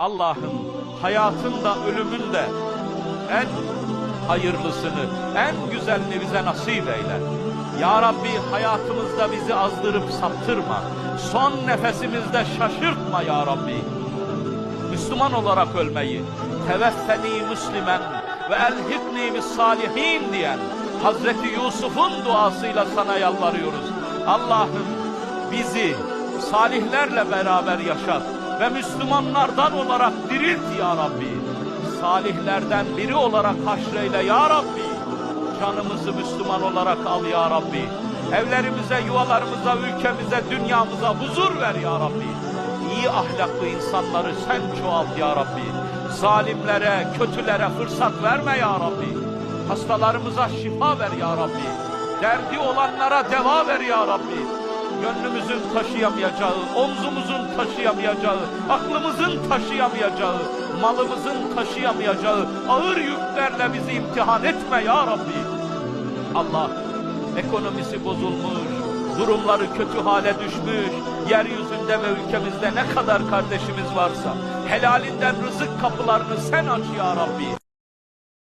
Allah'ım hayatın da ölümün de en hayırlısını, en güzelini bize nasip eyle. Ya Rabbi hayatımızda bizi azdırıp saptırma. Son nefesimizde şaşırtma Ya Rabbi. Müslüman olarak ölmeyi, teveffeni Müslümen ve elhikni bis salihin diyen Hazreti Yusuf'un duasıyla sana yalvarıyoruz. Allah'ım bizi salihlerle beraber yaşat ve Müslümanlardan olarak dirilt ya Rabbi. Salihlerden biri olarak haşreyle ya Rabbi. Canımızı Müslüman olarak al ya Rabbi. Evlerimize, yuvalarımıza, ülkemize, dünyamıza huzur ver ya Rabbi. İyi ahlaklı insanları sen çoğalt ya Rabbi. Zalimlere, kötülere fırsat verme ya Rabbi. Hastalarımıza şifa ver ya Rabbi. Derdi olanlara deva ver ya Rabbi. Gönlümüzün taşıyamayacağı, omzumuzun taşıyamayacağı, aklımızın taşıyamayacağı, malımızın taşıyamayacağı ağır yüklerle bizi imtihan etme ya Rabbi. Allah ekonomisi bozulmuş, durumları kötü hale düşmüş, yeryüzünde ve ülkemizde ne kadar kardeşimiz varsa helalinden rızık kapılarını sen aç ya Rabbi.